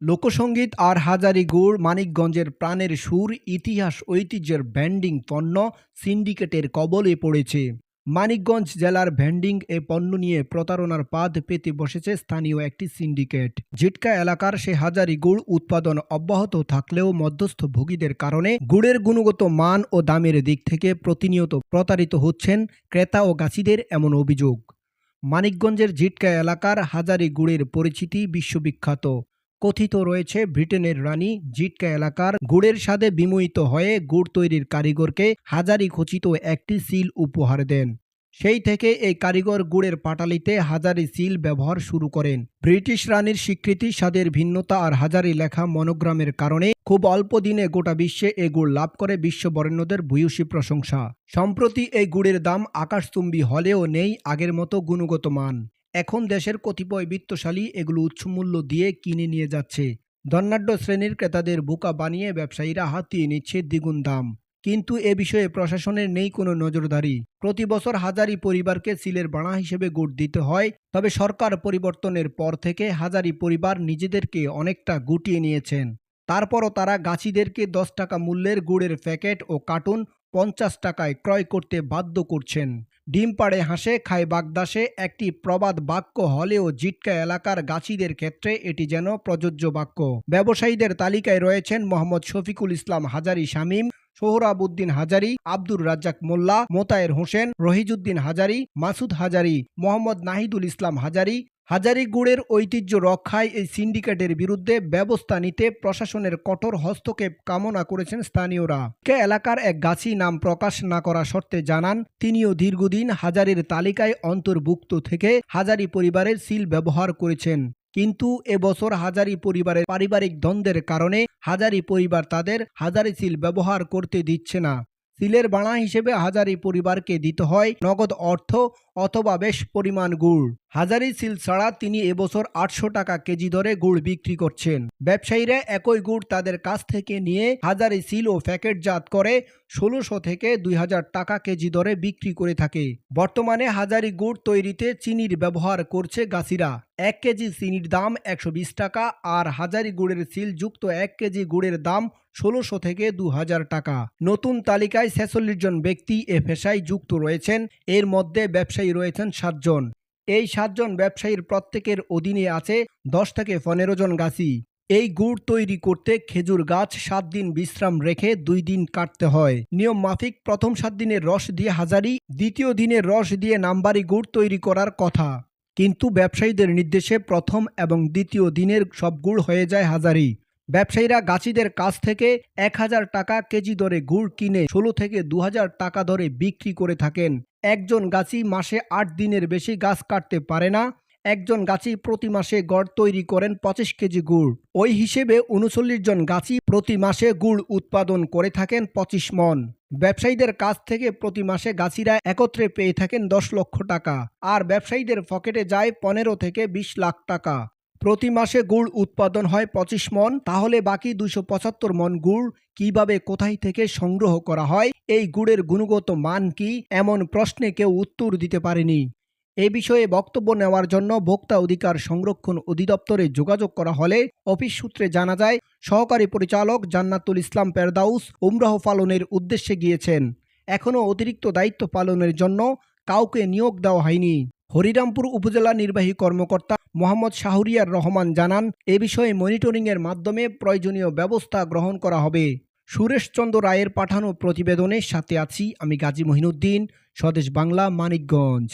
লোকসঙ্গীত আর হাজারি গুড় মানিকগঞ্জের প্রাণের সুর, ইতিহাস, ঐতিহ্যের ব্যান্ডিং পণ্য সিন্ডিকেটের কবলে পড়েছে। মানিকগঞ্জ জেলার ভ্যান্ডিং এ পণ্য নিয়ে প্রতারণার পাদ পেতে বসেছে স্থানীয় একটি সিন্ডিকেট। জিটকা এলাকার সে হাজারি গুড় উৎপাদন অব্যাহত থাকলেও মধ্যস্থ ভোগীদের কারণে গুড়ের গুণগত মান ও দামের দিক থেকে প্রতিনিয়ত প্রতারিত হচ্ছেন ক্রেতা ও গাছিদের এমন অভিযোগ। মানিকগঞ্জের জিটকা এলাকার হাজারি গুড়ের পরিচিতি বিশ্ববিখ্যাত। কথিত রয়েছে, ব্রিটেনের রানী জিটকা এলাকার গুড়ের স্বাদে বিমোহিত হয়ে গুড় তৈরির কারিগরকে হাজারি খচিত একটি সিল উপহার দেন। সেই থেকে এই কারিগর গুড়ের পাটালিতে হাজারি সিল ব্যবহার শুরু করেন। ব্রিটিশ রানীর স্বীকৃতি, স্বাদের ভিন্নতা আর হাজারি লেখা মনোগ্রামের কারণে খুব অল্প দিনে গোটা বিশ্বে এই গুড় লাভ করে বিশ্ববরেণ্যদের ভূয়সী প্রশংসা। সম্প্রতি এই গুড়ের দাম আকাশচুম্বী হলেও নেই আগের মতো গুণগত মান। এখন দেশের কতিপয় বিত্তশালী এগুলো উচ্চমূল্য দিয়ে কিনে নিয়ে যাচ্ছে। ধনাঢ্য শ্রেণির ক্রেতাদের বোকা বানিয়ে ব্যবসায়ীরা হাতিয়ে নিচ্ছে দ্বিগুণ দাম। কিন্তু এ বিষয়ে প্রশাসনের নেই কোনো নজরদারি। প্রতি বছর হাজারি পরিবারকে সিলের বাড়া হিসেবে গুড় দিতে হয়, তবে সরকার পরিবর্তনের পর থেকে হাজারি পরিবার নিজেদেরকে অনেকটা গুটিয়ে নিয়েছেন। তারপরও তারা গাছিদেরকে দশ টাকা মূল্যের গুড়ের প্যাকেট ও কার্টুন পঞ্চাশ টাকায় ক্রয় করতে বাধ্য করছেন। ডিম পাড়ে হাসে, খায় বাগদাসে। একটি প্রবাদ বাক্য হলেও জিটকা এলাকার গাছিদের ক্ষেত্রে এটি যেন প্রযোজ্য বাক্য। ব্যবসায়ীদের তালিকায় রয়েছেন মোহাম্মদ শফিকুল ইসলাম হাজারি শামীম সোহরাবুদ্দিন হাজারি, আব্দুর রাজ্জাক মোল্লা, মোতায়ের হোসেন রহিজুদ্দিন হাজারি, মাসুদ হাজারি, মোহাম্মদ নাহিদুল ইসলাম হাজারি হাজারি গুড়ের ঐতিহ্য রক্ষায় এই সিন্ডিকেটের বিরুদ্ধে ব্যবস্থা নিতে প্রশাসনের কঠোর হস্তক্ষেপ কামনা করেছেন স্থানীয়রা। কে এলাকার এক গাছি নাম প্রকাশ না করা শর্তে জানান, তিনিও দীর্ঘদিন হাজারির তালিকায় অন্তর্ভুক্ত থেকে হাজারি পরিবারের সিল ব্যবহার করেছেন। কিন্তু এবছর হাজারি পরিবারের পারিবারিক দ্বন্দ্বের কারণে হাজারি পরিবার তাদের হাজারি সিল ব্যবহার করতে দিচ্ছে না। সিলের বাণা হিসেবে হাজারি পরিবারকে দিতে হয় নগদ অর্থ অথবা বেশ পরিমাণ গুড়। হাজারি সিল ছাড়া তিনি এবছর আটশো টাকা কেজি দরে গুড় বিক্রি করছেন। ব্যবসায়ীরা একই গুড় তাদের কাছ থেকে নিয়ে হাজারি সিল ও প্যাকেটজাত করে ষোলোশো থেকে দুই হাজার টাকা কেজি দরে বিক্রি করে থাকে। বর্তমানে হাজারি গুড় তৈরিতে চিনির ব্যবহার করছে গাছিরা। এক কেজি চিনির দাম একশো বিশ টাকা আর হাজারি গুড়ের সিল যুক্ত এক কেজি গুড়ের দাম ষোলোশো থেকে দু হাজার টাকা। নতুন তালিকায় ছেচল্লিশ জন ব্যক্তি এ পেশায় যুক্ত রয়েছেন। এর মধ্যে ব্যবসায়ী রয়েছেন সাতজন এই সাতজন ব্যবসায়ীর প্রত্যেকের অধীনে আছে দশ থেকে পনেরো জন গাছি। এই গুড় তৈরি করতে খেজুর গাছ সাত দিন বিশ্রাম রেখে দুই দিন কাটতে হয়। নিয়ম মাফিক, প্রথম সাত দিনের রস দিয়ে হাজারি, দ্বিতীয় দিনের রস দিয়ে নাম্বারি গুড় তৈরি করার কথা। কিন্তু ব্যবসায়ীদের নির্দেশে প্রথম এবং দ্বিতীয় দিনের সব গুড় হয়ে যায় হাজারি। ব্যবসায়ীরা গাছিদের কাছ থেকে এক হাজার টাকা কেজি দরে গুড় কিনে ষোলো থেকে দু হাজার টাকা দরে বিক্রি করে থাকেন। একজন গাছি মাসে আট দিনের বেশি গাছ কাটতে পারে না একজন গাছি প্রতি মাসে গড় তৈরি করেন পঁচিশ কেজি গুড়। ওই হিসেবে উনচল্লিশ জন গাছি প্রতি মাসে গুড় উৎপাদন করে থাকেন পঁচিশ মন। ব্যবসায়ীদের কাছ থেকে প্রতি মাসে গাছিরা একত্রে পেয়ে থাকেন দশ লক্ষ টাকা, আর ব্যবসায়ীদের পকেটে যায় পনেরো থেকে বিশ লাখ টাকা। প্রতি মাসে গুড় উৎপাদন হয় পঁচিশ মন, তাহলে বাকি দুশো পঁচাত্তর মন গুড় কীভাবে কোথায় থেকে সংগ্রহ করা হয়, এই গুড়ের গুণগত মান কি, এমন প্রশ্নে কেউ উত্তর দিতে পারেনি। এ বিষয়ে বক্তব্য নেওয়ার জন্য ভোক্তা অধিকার সংরক্ষণ অধিদপ্তরে যোগাযোগ করা হলে অফিস সূত্রে জানা যায়, সহকারী পরিচালক জান্নাতুল ইসলাম পেরদাউস উমরাহ পালনের উদ্দেশ্যে গিয়েছেন। এখনও অতিরিক্ত দায়িত্ব পালনের জন্য কাউকে নিয়োগ দেওয়া হয়নি। হরিরামপুর উপজেলা নির্বাহী কর্মকর্তা মোহাম্মদ শাহরিয়ার রহমান জানান, এ বিষয়ে মনিটরিংয়ের মাধ্যমে প্রয়োজনীয় ব্যবস্থা গ্রহণ করা হবে। সুরেশচন্দ্র রায়ের পাঠানো প্রতিবেদনের সাথে আছি আমি গাজী মহিনুদ্দিন, স্বদেশ বাংলা, মানিকগঞ্জ।